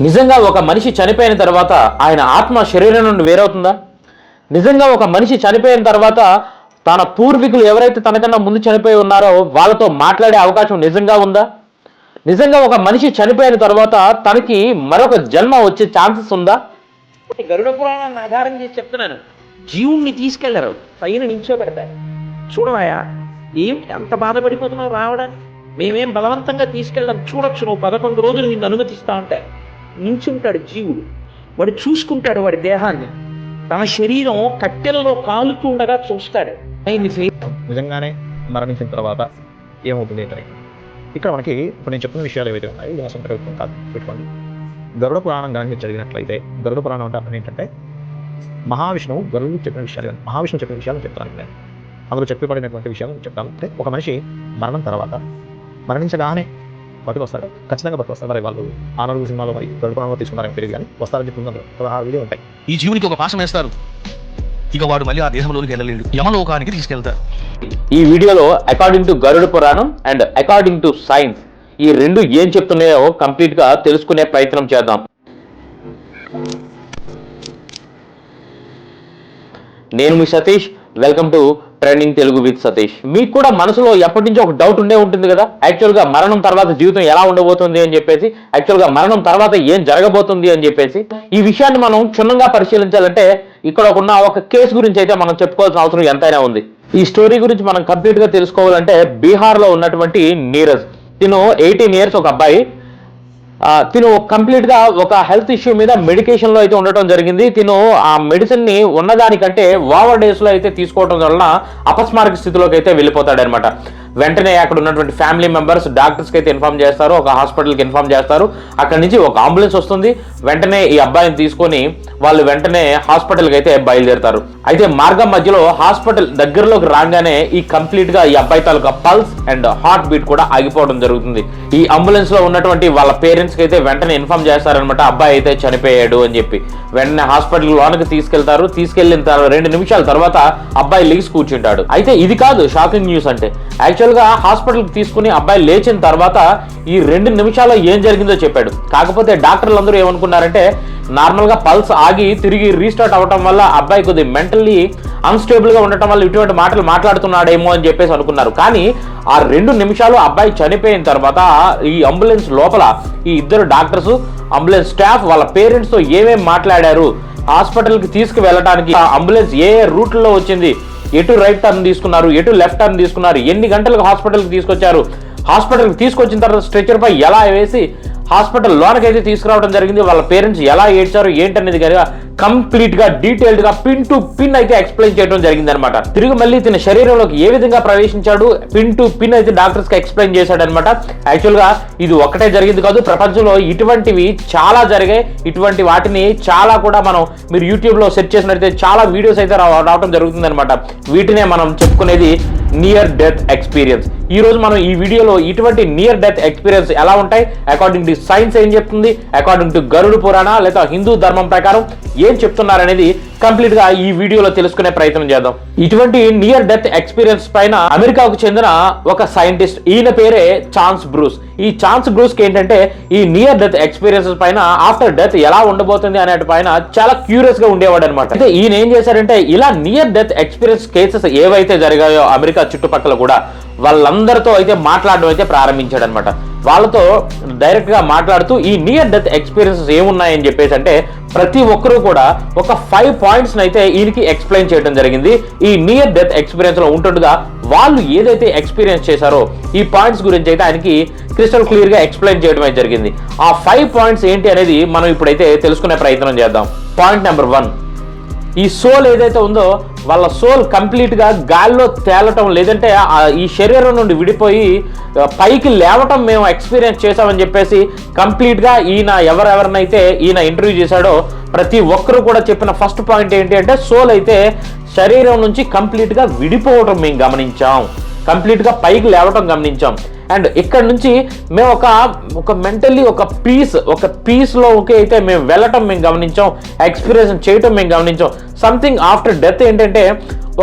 నిజంగా ఒక మనిషి చనిపోయిన తర్వాత ఆయన ఆత్మ శరీరం నుండి వేరవుతుందా? నిజంగా ఒక మనిషి చనిపోయిన తర్వాత తన పూర్వీకులు ఎవరైతే తనకన్నా ముందు చనిపోయి ఉన్నారో వాళ్ళతో మాట్లాడే అవకాశం నిజంగా ఉందా? నిజంగా ఒక మనిషి చనిపోయిన తర్వాత తనకి మరొక జన్మ వచ్చే ఛాన్సెస్ ఉందా? గరుడ పురాణాన్ని ఆధారం చేసి చెప్తున్నాను. జీవుణ్ణి తీసుకెళ్ళరు. పైన నించోబెడతారు. చూడవాయా ఏమిటి ఎంత బాధపడిపోతున్నావు రావడానికి? మేమేం బలవంతంగా తీసుకెళ్ళడం చూడొచ్చు. నువ్వు పదకొండు రోజులు నిన్ను అనుమతిస్తా ఉంటే నించుంటాడు జీవుడు. వాడు చూసుకుంటాడు వాడి దేహాన్ని. తన శరీరం కట్టెలలో కాలుతూ ఉండగా చూస్తాడు. అయింది నిజంగానే మరణించిన తర్వాత ఏమవుతుంది ఇక్కడ మనకి ఇప్పుడు నేను చెప్పిన విషయాలు ఏవైతే ఉన్నాయి ఇది ప్రభుత్వం కాదు పెట్టుకోండి. గరుడ పురాణం కనుక చదివినట్లయితే గరుడ పురాణం అంటే అర్థం ఏంటంటే మహావిష్ణువు గరుడు చెప్పిన విషయాలు కానీ మహావిష్ణువు చెప్పిన విషయాలు చెప్తాను నేను అందులో చెప్పబడినటువంటి విషయాలు చెప్తాను. అంటే ఒక మనిషి మరణం తర్వాత మరణించగానే బతికి వస్తాడు ఖచ్చితంగా బతికి వస్తారు మరి వాళ్ళు ఆ నలుగురు సినిమాలో మరి గరుడ పురాణంలో తీసుకున్నారని తెలియదు కానీ వస్తారని ఆ వీడియో ఉంటాయి. ఈ జీవునికి ఒక పాశం వేస్తారు. ఇక వాడు మళ్ళీ ఆ దేహంలోనికి వెళ్ళలేడు. యమలోకానికి తీసుకెళ్తారు. ఈ వీడియోలో according to Garuda Puranam and according to science ఈ రెండు ఏం చెప్తున్నాయో కంప్లీట్గా తెలుసుకునే ప్రయత్నం చేద్దాం. నేను మీ Satish welcome to trending Telugu with Satish మీకు కూడా మనసులో ఎప్పటి నుంచో ఒక డౌట్ ఉండే ఉంటుంది కదా? యాక్చువల్గా మరణం తర్వాత జీవితం ఎలా ఉండబోతుంది అని చెప్పేసి యాక్చువల్గా మరణం తర్వాత ఏం జరగబోతుంది అని చెప్పేసి ఈ విషయాన్ని మనం క్షుణ్ణంగా పరిశీలించాలంటే ఇక్కడ ఉన్న ఒక కేసు గురించి అయితే మనం చెప్పుకోవాల్సిన అవసరం ఎంతైనా ఉంది. ఈ స్టోరీ గురించి మనం కంప్లీట్గా తెలుసుకోవాలంటే బీహార్లో ఉన్నటువంటి నీరజ్. తిను ఎయిటీన్ ఇయర్స్ ఒక అబ్బాయి. తిను కంప్లీట్గా ఒక హెల్త్ ఇష్యూ మీద మెడికేషన్లో అయితే ఉండటం జరిగింది. తిను ఆ మెడిసిన్ని ఉన్నదానికంటే ఓవర్ డేస్లో అయితే తీసుకోవడం వలన అపస్మారక స్థితిలోకి అయితే వెళ్ళిపోతాడనమాట వెంటనే అక్కడ ఉన్నటువంటి ఫ్యామిలీ మెంబర్స్ డాక్టర్స్కి అయితే ఇన్ఫార్మ్ చేస్తారు ఒక హాస్పిటల్కి ఇన్ఫార్మ్ చేస్తారు. అక్కడ నుంచి ఒక అంబులెన్స్ వస్తుంది. వెంటనే ఈ అబ్బాయిని తీసుకొని వాళ్ళు వెంటనే హాస్పిటల్కి అయితే బయలుదేరుతారు. అయితే మార్గం మధ్యలో హాస్పిటల్ దగ్గరలోకి రాగానే ఈ కంప్లీట్గా ఈ అబ్బాయి తాలూకా పల్స్ అండ్ హార్ట్ బీట్ కూడా ఆగిపోవడం జరుగుతుంది. ఈ అంబులెన్స్లో ఉన్నటువంటి వాళ్ళ పేరెంట్స్కి అయితే వెంటనే ఇన్ఫార్మ్ చేస్తారనమాట అబ్బాయి అయితే చనిపోయాడు అని చెప్పి. వెంటనే హాస్పిటల్ లోనికి తీసుకెళ్తారు. తీసుకెళ్ళిన తర్వాత రెండు నిమిషాల తర్వాత అబ్బాయి లీగ్స్ కూర్చుంటాడు. అయితే ఇది కాదు షాకింగ్ న్యూస్ అంటే. యాక్చువల్ గా హాస్పిటల్కి తీసుకుని అబ్బాయి లేచిన తర్వాత ఈ రెండు నిమిషాల్లో ఏం జరిగిందో చెప్పాడు. కాకపోతే డాక్టర్లు అందరూ ఏమనుకున్నారంటే నార్మల్గా పల్స్ ఆగి తిరిగి రీస్టార్ట్ అవ్వటం వల్ల అబ్బాయి కొద్దిగా మెంటల్లీ అన్స్టేబుల్గా ఉండటం వల్ల ఇటువంటి మాటలు మాట్లాడుతున్నాడేమో అని చెప్పేసి అనుకున్నారు. కానీ ఆ రెండు నిమిషాలు అబ్బాయి చనిపోయిన తర్వాత ఈ అంబులెన్స్ లోపల ఈ ఇద్దరు డాక్టర్స్ అంబులెన్స్ స్టాఫ్ వాళ్ళ పేరెంట్స్తో ఏమేమి మాట్లాడారు హాస్పిటల్కి తీసుకువెళ్ళడానికి ఆ అంబులెన్స్ ఏ ఏ రూట్లో వచ్చింది ఎటు రైట్ టర్న్ తీసుకున్నారు ఎటు లెఫ్ట్ టర్న్ తీసుకున్నారు ఎన్ని గంటలకు హాస్పిటల్కి తీసుకొచ్చారు హాస్పిటల్కి తీసుకొచ్చిన తర్వాత స్ట్రెచర్ పై ఎలా వేసి హాస్పిటల్ లోనకైతే తీసుకురావడం జరిగింది వాళ్ళ పేరెంట్స్ ఎలా ఏడ్చారు ఏంటనేది కనుక కంప్లీట్గా డీటెయిల్డ్గా పిన్ టు పిన్ అయితే ఎక్స్ప్లెయిన్ చేయడం జరిగింది అనమాట తిరిగి మళ్ళీ తన శరీరంలోకి ఏ విధంగా ప్రవేశించాడు పిన్ టు పిన్ అయితే డాక్టర్స్కి ఎక్స్ప్లెయిన్ చేశాడు అనమాట యాక్చువల్గా ఇది ఒకటే జరిగింది కాదు ప్రపంచంలో ఇటువంటివి చాలా జరిగాయి. ఇటువంటి వాటిని చాలా కూడా మనం మీరు యూట్యూబ్లో సెర్చ్ చేసినట్లయితే చాలా వీడియోస్ అయితే రావడం జరుగుతుంది అనమాట వీటినే మనం చెప్పుకునేది నియర్ డెత్ ఎక్స్పీరియన్స్ ఈ రోజు మనం ఈ వీడియోలో ఇటువంటి నియర్ డెత్ ఎక్స్పీరియన్స్ ఎలా ఉంటాయి? అకార్డింగ్ టు సైన్స్ ఏం చెప్తుంది? అకార్డింగ్ టు గరుడు పురాణ లేదా హిందూ ధర్మం ప్రకారం ఏం చెప్తున్నారనేది కంప్లీట్గా ఈ వీడియోలో తెలుసుకునే ప్రయత్నం చేద్దాం. ఇటువంటి నియర్ డెత్ ఎక్స్పీరియన్స్ పైన అమెరికాకు చెందిన ఒక సైంటిస్ట్ ఈయన పేరే ఛాన్స్ బ్రూస్ ఈ ఛాన్స్ బ్రూస్కి ఏంటంటే ఈ నియర్ డెత్ ఎక్స్పీరియన్సెస్ పైన ఆఫ్టర్ డెత్ ఎలా ఉండబోతుంది అనే పైన చాలా క్యూరియస్గా ఉండేవాడు అనమాట అయితే ఈయన ఏం చేశారంటే ఇలా నియర్ డెత్ ఎక్స్పీరియన్స్ కేసెస్ ఏవైతే జరిగాయో అమెరికా చుట్టుపక్కల కూడా వాళ్ళందరితో అయితే మాట్లాడడం అయితే ప్రారంభించాడు అనమాట వాళ్ళతో డైరెక్ట్గా మాట్లాడుతూ ఈ నియర్ డెత్ ఎక్స్పీరియన్సెస్ ఏమున్నాయని చెప్పేసి అంటే ప్రతి ఒక్కరూ కూడా ఒక ఫైవ్ పాయింట్స్ని అయితే ఈయనకి ఎక్స్ప్లెయిన్ చేయడం జరిగింది. ఈ నియర్ డెత్ ఎక్స్పీరియన్స్లో ఉంటుండగా వాళ్ళు ఏదైతే ఎక్స్పీరియన్స్ చేశారో ఈ పాయింట్స్ గురించి అయితే ఆయనకి క్రిస్టల్ క్లియర్గా ఎక్స్ప్లెయిన్ చేయడం అయితే జరిగింది. ఆ ఫైవ్ పాయింట్స్ ఏంటి అనేది మనం ఇప్పుడైతే తెలుసుకునే ప్రయత్నం చేద్దాం. పాయింట్ నెంబర్ వన్ ఈ సోల్ ఏదైతే ఉందో వాళ్ళ సోల్ కంప్లీట్గా గాల్లో తేలటం లేదంటే ఈ శరీరం నుండి విడిపోయి పైకి లేవటం మేము ఎక్స్పీరియన్స్ చేసామని చెప్పేసి కంప్లీట్గా ఈయన ఎవరెవరినైతే ఈయన ఇంటర్వ్యూ చేశాడో ప్రతి ఒక్కరు కూడా చెప్పిన ఫస్ట్ పాయింట్ ఏంటి అంటే సోల్ అయితే శరీరం నుంచి కంప్లీట్గా విడిపోవటం మేము గమనించాం. కంప్లీట్గా పైకి లేవటం గమనించాం. అండ్ ఇక్కడ నుంచి మేము ఒక ఒక మెంటల్లీ ఒక పీస్ ఒక పీస్లో ఓకే అయితే మేము వెళ్ళటం మేము గమనించాం. ఎక్స్పీరియన్స్ చేయటం మేము గమనించాం. సంథింగ్ ఆఫ్టర్ డెత్ ఏంటంటే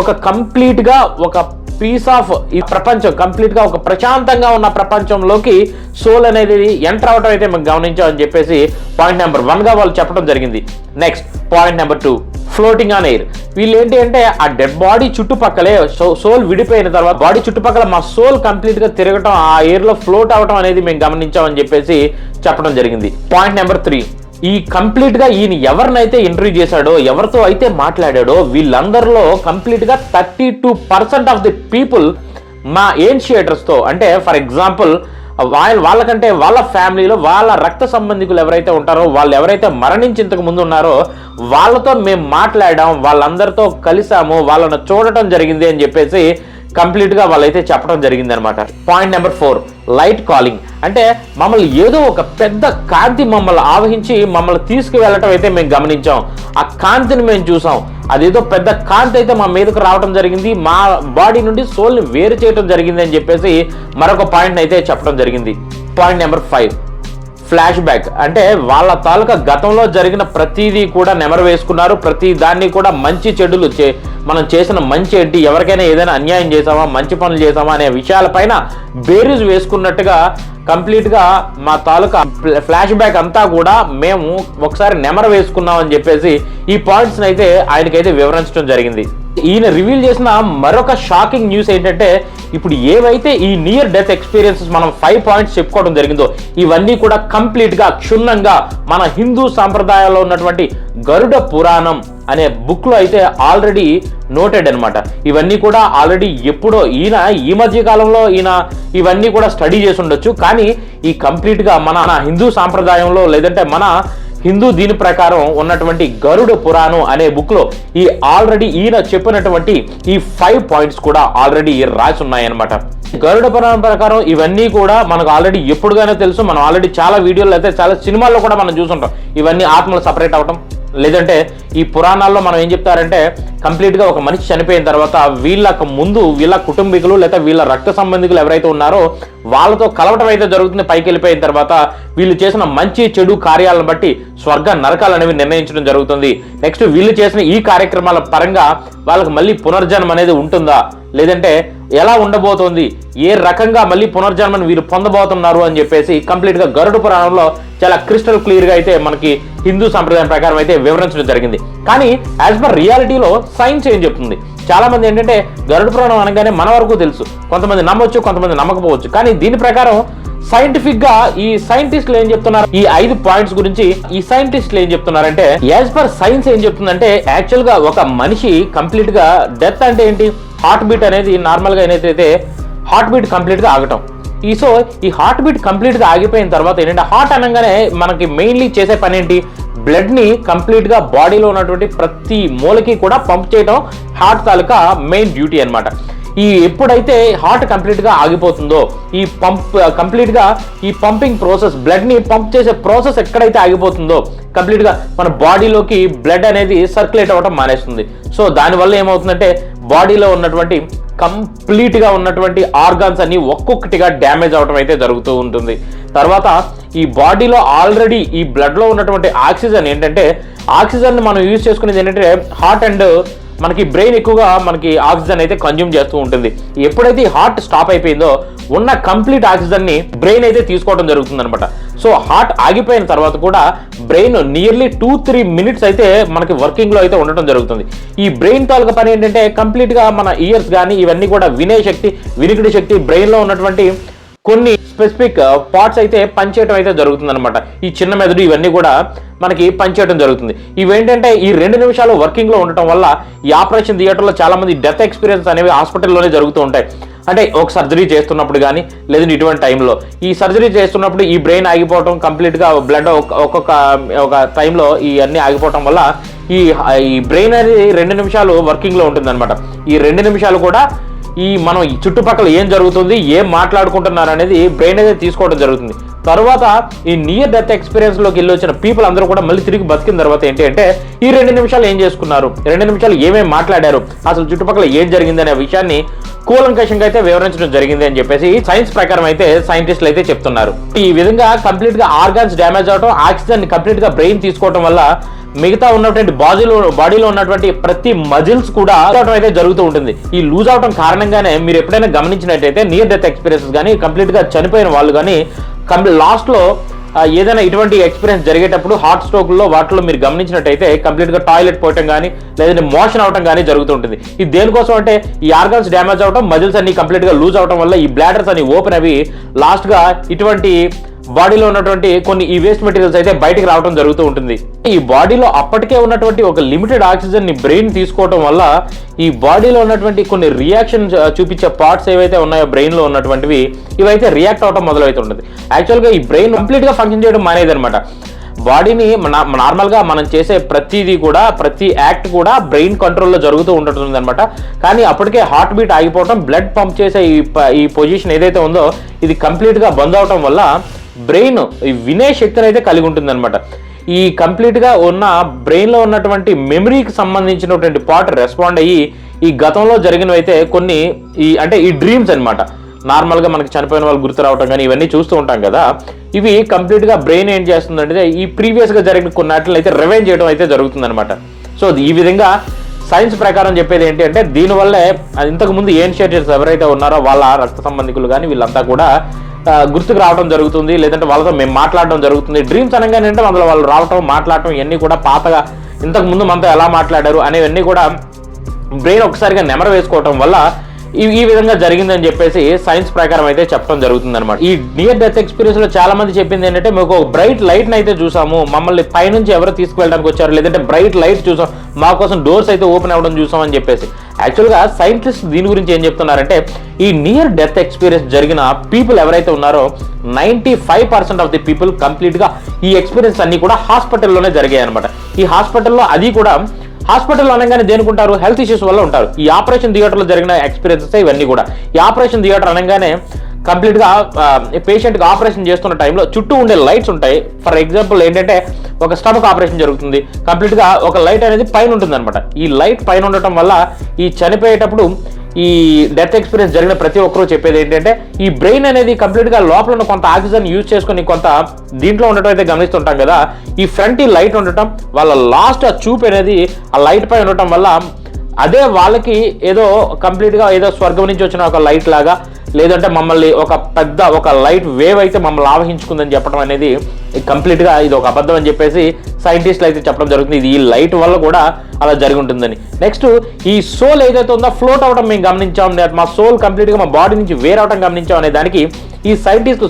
ఒక కంప్లీట్గా ఒక పీస్ ఆఫ్ ఈ ప్రపంచం కంప్లీట్గా ఒక ప్రశాంతంగా ఉన్న ప్రపంచంలోకి సోల్ అనేది ఎంటర్ అవడం అయితే మేము గమనించామని చెప్పేసి పాయింట్ నెంబర్ వన్గా వాళ్ళు చెప్పడం జరిగింది. Next point number two floating on air వీళ్ళు ఏంటి అంటే ఆ డెడ్ బాడీ చుట్టుపక్కలే సోల్ విడిపోయిన తర్వాత బాడీ చుట్టుపక్కల మా సోల్ కంప్లీట్గా తిరగటం ఆ ఎయిర్లో ఫ్లోట్ అవటం అనేది మేము గమనించామని చెప్పేసి చెప్పడం జరిగింది. పాయింట్ నెంబర్ త్రీ ఈ కంప్లీట్గా ఈయన ఎవరినైతే ఇంటర్వ్యూ చేశాడో ఎవరితో అయితే మాట్లాడాడో వీళ్ళందరిలో కంప్లీట్గా thirty two percent of the people మా ఏన్షియేటర్స్తో అంటే ఫర్ ఎగ్జాంపుల్ వాళ్ళ వాళ్ళకంటే వాళ్ళ ఫ్యామిలీలో వాళ్ళ రక్త సంబంధికులు ఎవరైతే ఉంటారో వాళ్ళు ఎవరైతే మరణించి ఇంతకు ముందు ఉన్నారో వాళ్ళతో మేము మాట్లాడాం వాళ్ళందరితో కలిసాము వాళ్ళను చూడటం జరిగింది అని చెప్పేసి కంప్లీట్గా వాళ్ళైతే చెప్పడం జరిగింది అనమాట point number four light calling అంటే మమ్మల్ని ఏదో ఒక పెద్ద కాంతి మమ్మల్ని ఆవహించి మమ్మల్ని తీసుకువెళ్ళటం అయితే మేము గమనించాం. ఆ కాంతిని మేము చూసాం. అదేదో పెద్ద కాంతి అయితే మా మీదకు రావడం జరిగింది. మా బాడీ నుండి సోల్ని వేరు చేయడం జరిగింది అని చెప్పేసి మరొక పాయింట్ అయితే చెప్పడం జరిగింది. Point number five flashback. అంటే వాళ్ళ తాలూకా గతంలో జరిగిన ప్రతిదీ కూడా నెమరు వేసుకున్నారు. ప్రతి దాన్ని కూడా మంచి చెడులు చే మనం చేసిన మంచి ఏంటి ఎవరికైనా ఏదైనా అన్యాయం చేసామా మంచి పనులు చేసామా అనే విషయాలపైన బేరీజ్ వేసుకున్నట్టుగా కంప్లీట్గా మా తాలూకా ఫ్లాష్ బ్యాక్ అంతా కూడా మేము ఒకసారి నెమరు వేసుకున్నామని చెప్పేసి ఈ పాయింట్స్ని అయితే ఆయనకైతే వివరించడం జరిగింది. ఈయన రివీల్ చేసిన మరొక షాకింగ్ న్యూస్ ఏంటంటే ఇప్పుడు ఏవైతే ఈ నియర్ డెత్ ఎక్స్పీరియన్సెస్ మనం ఫైవ్ పాయింట్స్ చెప్పుకోవడం జరిగిందో ఇవన్నీ కూడా కంప్లీట్గా క్షుణ్ణంగా మన హిందూ సాంప్రదాయాల్లో ఉన్నటువంటి గరుడ పురాణం అనే బుక్లో అయితే ఆల్రెడీ నోటెడ్ అనమాట ఇవన్నీ కూడా ఆల్రెడీ ఎప్పుడో ఈయన ఈ మధ్య కాలంలో ఈయన ఇవన్నీ కూడా స్టడీ చేసి ఉండొచ్చు. కానీ ఈ కంప్లీట్గా మన హిందూ సాంప్రదాయంలో లేదంటే మన హిందూ దీని ప్రకారం ఉన్నటువంటి గరుడ పురాణం అనే బుక్లో ఈ ఆల్రెడీ ఈయన చెప్పినటువంటి ఈ ఫైవ్ పాయింట్స్ కూడా ఆల్రెడీ రాసి ఉన్నాయన్నమాట గరుడ పురాణం ప్రకారం ఇవన్నీ కూడా మనకు ఆల్రెడీ ఎప్పుడుగానే తెలుసు. మనం ఆల్రెడీ చాలా వీడియోలు అయితే చాలా సినిమాల్లో కూడా మనం చూసుంటాం. ఇవన్నీ ఆత్మలు సపరేట్ అవటం. లేదంటే ఈ పురాణాల్లో మనం ఏం చెప్తారంటే కంప్లీట్గా ఒక మనిషి చనిపోయిన తర్వాత వీళ్ళకు ముందు వీళ్ళ కుటుంబీకులు లేదా వీళ్ళ రక్త సంబంధికులు ఎవరైతే ఉన్నారో వాళ్ళతో కలవటం అయితే జరుగుతుంది పైకి వెళ్ళిపోయిన తర్వాత వీళ్ళు చేసిన మంచి చెడు కార్యాలను బట్టి స్వర్గ నరకాలు అనేవి నిర్ణయించడం జరుగుతుంది. నెక్స్ట్ వీళ్ళు చేసిన ఈ కార్యక్రమాల పరంగా వాళ్ళకి మళ్ళీ పునర్జన్మ అనేది ఉంటుందా? లేదంటే ఎలా ఉండబోతోంది? ఏ రకంగా మళ్ళీ పునర్జన్మను వీరు పొందబోతున్నారు అని చెప్పేసి కంప్లీట్గా గరుడు పురాణంలో చాలా క్రిస్టల్ క్లియర్గా అయితే మనకి హిందూ సంప్రదాయం ప్రకారం అయితే వివరించడం జరిగింది. కానీ యాజ్ పర్ రియాలిటీలో సైన్స్ ఏం చెప్తుంది? చాలా మంది ఏంటంటే గరుడు పురాణం అనగానే మన వరకు తెలుసు. కొంతమంది నమ్మొచ్చు కొంతమంది నమ్మకపోవచ్చు. కానీ దీని ప్రకారం సైంటిఫిక్గా ఈ సైంటిస్టులు ఏం చెప్తున్నారు? ఈ ఐదు పాయింట్స్ గురించి ఈ సైంటిస్టులు ఏం చెప్తున్నారంటే యాజ్ పర్ సైన్స్ ఏం చెప్తుందంటే యాక్చువల్గా ఒక మనిషి కంప్లీట్గా డెత్ అంటే ఏంటి? హార్ట్ బీట్ అనేది నార్మల్గా ఏదైతే హార్ట్ బీట్ కంప్లీట్గా ఆగటం. ఈ సో ఈ హార్ట్ బీట్ కంప్లీట్గా ఆగిపోయిన తర్వాత ఏంటంటే హార్ట్ అనగానే మనకి మెయిన్లీ చేసే పని ఏంటి? బ్లడ్ని కంప్లీట్గా బాడీలో ఉన్నటువంటి ప్రతి మూలకి కూడా పంప్ చేయడం హార్ట్ తాలూకా మెయిన్ డ్యూటీ అనమాట ఈ ఎప్పుడైతే హార్ట్ కంప్లీట్గా ఆగిపోతుందో ఈ పంప్ కంప్లీట్గా ఈ పంపింగ్ ప్రాసెస్ బ్లడ్ని పంప్ చేసే ప్రాసెస్ ఎక్కడైతే ఆగిపోతుందో కంప్లీట్గా మన బాడీలోకి బ్లడ్ అనేది సర్క్యులేట్ అవ్వడం మానేస్తుంది. సో దానివల్ల ఏమవుతుందంటే బాడీలో ఉన్నటువంటి కంప్లీట్గా ఉన్నటువంటి ఆర్గాన్స్ అన్ని ఒక్కొక్కటిగా డ్యామేజ్ అవడం అయితే జరుగుతూ ఉంటుంది. తర్వాత ఈ బాడీలో ఆల్రెడీ ఈ బ్లడ్లో ఉన్నటువంటి ఆక్సిజన్ ఏంటంటే ఆక్సిజన్ మనం యూజ్ చేసుకునేది ఏంటంటే హార్ట్ అండ్ మనకి బ్రెయిన్ ఎక్కువగా మనకి ఆక్సిజన్ అయితే కన్జ్యూమ్ చేస్తూ ఉంటుంది. ఎప్పుడైతే హార్ట్ స్టాప్ అయిపోయిందో ఉన్న కంప్లీట్ ఆక్సిజన్ని బ్రెయిన్ అయితే తీసుకోవడం జరుగుతుంది అనమాట సో హార్ట్ ఆగిపోయిన తర్వాత కూడా brain nearly two three minutes అయితే మనకి వర్కింగ్లో అయితే ఉండటం జరుగుతుంది. ఈ బ్రెయిన్ తాలూకా పని ఏంటంటే కంప్లీట్గా మన ఇయర్స్ కానీ ఇవన్నీ కూడా వినే శక్తి వినికిడి శక్తి బ్రెయిన్లో ఉన్నటువంటి కొన్ని స్పెసిఫిక్ పార్ట్స్ uh, అయితే పనిచేయడం అయితే జరుగుతుంది అనమాట ఈ చిన్న మెదడు ఇవన్నీ కూడా మనకి పనిచేయడం జరుగుతుంది. ఇవేంటంటే ఈ రెండు నిమిషాలు వర్కింగ్లో ఉండటం వల్ల ఈ ఆపరేషన్ థియేటర్లో చాలా మంది డెత్ ఎక్స్పీరియన్స్ అనేవి హాస్పిటల్లోనే జరుగుతూ ఉంటాయి. అంటే ఒక సర్జరీ చేస్తున్నప్పుడు కానీ లేదంటే ఇటువంటి టైంలో ఈ సర్జరీ చేస్తున్నప్పుడు ఈ బ్రెయిన్ ఆగిపోవటం కంప్లీట్గా బ్లడ్ ఒక్కొక్క ఒక టైంలో ఈ అన్ని ఆగిపోవటం వల్ల ఈ ఈ బ్రెయిన్ అనేది రెండు నిమిషాలు వర్కింగ్లో లో ఈ రెండు నిమిషాలు కూడా ఈ మనం ఈ చుట్టుపక్కల ఏం జరుగుతుంది ఏం మాట్లాడుకుంటున్నారు అనేది బ్రెయిన్ అనేది తీసుకోవడం జరుగుతుంది. తర్వాత ఈ నియర్ డెత్ ఎక్స్పీరియన్స్లోకి వెళ్ళి వచ్చిన పీపుల్ అందరూ కూడా మళ్ళీ తిరిగి బతికిన తర్వాత ఏంటి అంటే ఈ రెండు నిమిషాలు ఏం చేసుకున్నారు? రెండు నిమిషాలు ఏమేమి మాట్లాడారు? అసలు చుట్టుపక్కల ఏం జరిగింది అనే విషయాన్ని కూలంకషంగా అయితే వివరించడం జరిగింది అని చెప్పేసి సైన్స్ ప్రకారం అయితే సైంటిస్టులు అయితే చెప్తున్నారు. ఈ విధంగా కంప్లీట్గా ఆర్గాన్స్ డ్యామేజ్ అవడం ఆక్సిజన్ కంప్లీట్గా బ్రెయిన్ తీసుకోవడం వల్ల మిగతా ఉన్నటువంటి బాడీలో బాడీలో ఉన్నటువంటి ప్రతి మజిల్స్ కూడా అవడం అయితే జరుగుతూ ఉంటుంది. ఈ లూజ్ అవడం కారణంగానే మీరు ఎప్పుడైనా గమనించినట్టయితే నియర్ డెత్ ఎక్స్పీరియన్సెస్ కానీ కంప్లీట్గా చనిపోయిన వాళ్ళు కానీ కంప్లీట్ లాస్ట్లో ఏదైనా ఇటువంటి ఎక్స్పీరియన్స్ జరిగేటప్పుడు హార్ట్ స్ట్రోక్లో వాటిలో మీరు గమనించినట్టయితే కంప్లీట్గా టాయిలెట్ పోయటం కానీ లేదంటే మోషన్ అవటం కానీ జరుగుతూ ఉంటుంది ఇది దేనికోసం అంటే ఈ ఆర్గన్స్ డ్యామేజ్ అవటం మజిల్స్ అన్ని కంప్లీట్గా లూజ్ అవటం వల్ల ఈ బ్లాడర్స్ అన్ని ఓపెన్ అవి లాస్ట్గా ఇటువంటి బాడీలో ఉన్నటువంటి కొన్ని ఈ వేస్ట్ మెటీరియల్స్ అయితే బయటకు రావడం జరుగుతూ ఉంటుంది. ఈ బాడీలో అప్పటికే ఉన్నటువంటి ఒక లిమిటెడ్ ఆక్సిజన్ని బ్రెయిన్ తీసుకోవడం వల్ల ఈ బాడీలో ఉన్నటువంటి కొన్ని రియాక్షన్ చూపించే పార్ట్స్ ఏవైతే ఉన్నాయో బ్రెయిన్లో ఉన్నటువంటివి ఇవైతే రియాక్ట్ అవడం మొదలవుతుంటుంది యాక్చువల్గా ఈ బ్రెయిన్ కంప్లీట్గా ఫంక్షన్ చేయడం మానేది అనమాట బాడీని నార్మల్గా మనం చేసే ప్రతిదీ కూడా ప్రతి యాక్ట్ కూడా బ్రెయిన్ కంట్రోల్లో జరుగుతూ ఉంటుంది అనమాట కానీ అప్పటికే హార్ట్ బీట్ ఆగిపోవడం బ్లడ్ పంప్ చేసే ఈ ఈ పొజిషన్ ఏదైతే ఉందో ఇది కంప్లీట్గా బంద్ అవటం వల్ల బ్రెయిన్ ఈ వినే శక్తిని అయితే కలిగి ఉంటుంది ఈ కంప్లీట్గా ఉన్న బ్రెయిన్లో ఉన్నటువంటి మెమరీకి సంబంధించినటువంటి పార్ట్ రెస్పాండ్ అయ్యి ఈ గతంలో జరిగినవి అయితే కొన్ని ఈ అంటే ఈ డ్రీమ్స్ అనమాట నార్మల్గా మనకి చనిపోయిన వాళ్ళు గుర్తు రావటం కానీ ఇవన్నీ చూస్తూ ఉంటాం కదా. ఇవి కంప్లీట్గా బ్రెయిన్ ఏం చేస్తుందంటే ఈ ప్రీవియస్గా జరిగిన కొన్ని వాటిని అయితే రివైన్ చేయడం అయితే జరుగుతుందనమాట సో ఈ విధంగా సైన్స్ ప్రకారం చెప్పేది ఏంటి అంటే దీనివల్లే ఇంతకు ముందు ఏన్షియేటర్స్ ఎవరైతే ఉన్నారో వాళ్ళ రక్త సంబంధికులు కానీ వీళ్ళంతా కూడా గుర్తుకు రావడం జరుగుతుంది లేదంటే వాళ్ళతో మేము మాట్లాడడం జరుగుతుంది. డ్రీమ్స్ అనగానే అంటే అందులో వాళ్ళు రావటం మాట్లాడటం ఇవన్నీ కూడా పాతగా ఇంతకు ముందు మనతో ఎలా మాట్లాడారు అనేవన్నీ కూడా బ్రెయిన్ ఒకసారిగా నెమర వేసుకోవటం వల్ల ఈ ఈ విధంగా జరిగిందని చెప్పేసి సైన్స్ ప్రకారం అయితే చెప్పడం జరుగుతుంది అనమాట ఈ నియర్ డెత్ ఎక్స్పీరియన్స్లో చాలా మంది చెప్పింది ఏంటంటే మీకు ఒక బ్రైట్ లైట్ అయితే చూసాము. మమ్మల్ని పైనుంచి ఎవరు తీసుకువెళ్ళడానికి వచ్చారు? లేదంటే బ్రైట్ లైట్ చూసాం. మా కోసం డోర్స్ అయితే ఓపెన్ అవ్వడం చూసాం అని చెప్పేసి. యాక్చువల్గా సైంటిస్ట్ దీని గురించి ఏం చెప్తున్నారంటే ఈ నియర్ డెత్ ఎక్స్పీరియన్స్ జరిగిన పీపుల్ ఎవరైతే ఉన్నారో ninety five percent of the people కంప్లీట్గా ఈ ఎక్స్పీరియన్స్ అన్నీ కూడా హాస్పిటల్లోనే జరిగాయి అనమాట ఈ హాస్పిటల్లో అది కూడా హాస్పిటల్లో అనగానే దేనికుంటారు హెల్త్ ఇష్యూస్ వల్ల ఉంటారు. ఈ ఆపరేషన్ థియేటర్లో జరిగిన ఎక్స్పీరియన్సెస్ ఇవన్నీ కూడా. ఈ ఆపరేషన్ థియేటర్ అనగానే కంప్లీట్గా పేషెంట్కి ఆపరేషన్ చేస్తున్న టైంలో చుట్టూ ఉండే లైట్స్ ఉంటాయి. ఫర్ ఎగ్జాంపుల్ ఏంటంటే ఒక స్టమక్ ఆపరేషన్ జరుగుతుంది. కంప్లీట్గా ఒక లైట్ అనేది పైన ఉంటుంది ఈ లైట్ పైన ఉండటం వల్ల ఈ చనిపోయేటప్పుడు ఈ డెత్ ఎక్స్పీరియన్స్ జరిగిన ప్రతి ఒక్కరూ చెప్పేది ఏంటంటే ఈ బ్రెయిన్ అనేది కంప్లీట్గా లోపల ఉన్న కొంత ఆక్సిజన్ యూజ్ చేసుకొని కొంత దీంట్లో ఉండటం అయితే గమనిస్తుంటాం కదా ఈ ఫ్రంట్ ఈ లైట్ ఉండటం వాళ్ళ లాస్ట్ ఆ చూపు అనేది ఆ లైట్ పై ఉండటం వల్ల అదే వాళ్ళకి ఏదో కంప్లీట్గా ఏదో స్వర్గం నుంచి వచ్చిన ఒక లైట్ లాగా లేదంటే మమ్మల్ని ఒక పెద్ద ఒక లైట్ వేవ్ అయితే మమ్మల్ని ఆవహించుకుందని చెప్పడం అనేది కంప్లీట్గా ఇది ఒక అబద్ధం అని చెప్పేసి సైంటిస్టులు అయితే చెప్పడం జరుగుతుంది. ఇది ఈ లైట్ వల్ల కూడా అలా జరిగి ఉంటుందని. నెక్స్ట్ ఈ సోల్ ఏదైతే ఉందో ఫ్లోట్ అవడం మేము గమనించాం. మా సోల్ కంప్లీట్గా మా బాడీ నుంచి వేరవడం గమనించాం అనే దానికి ఈ సైంటిస్టులు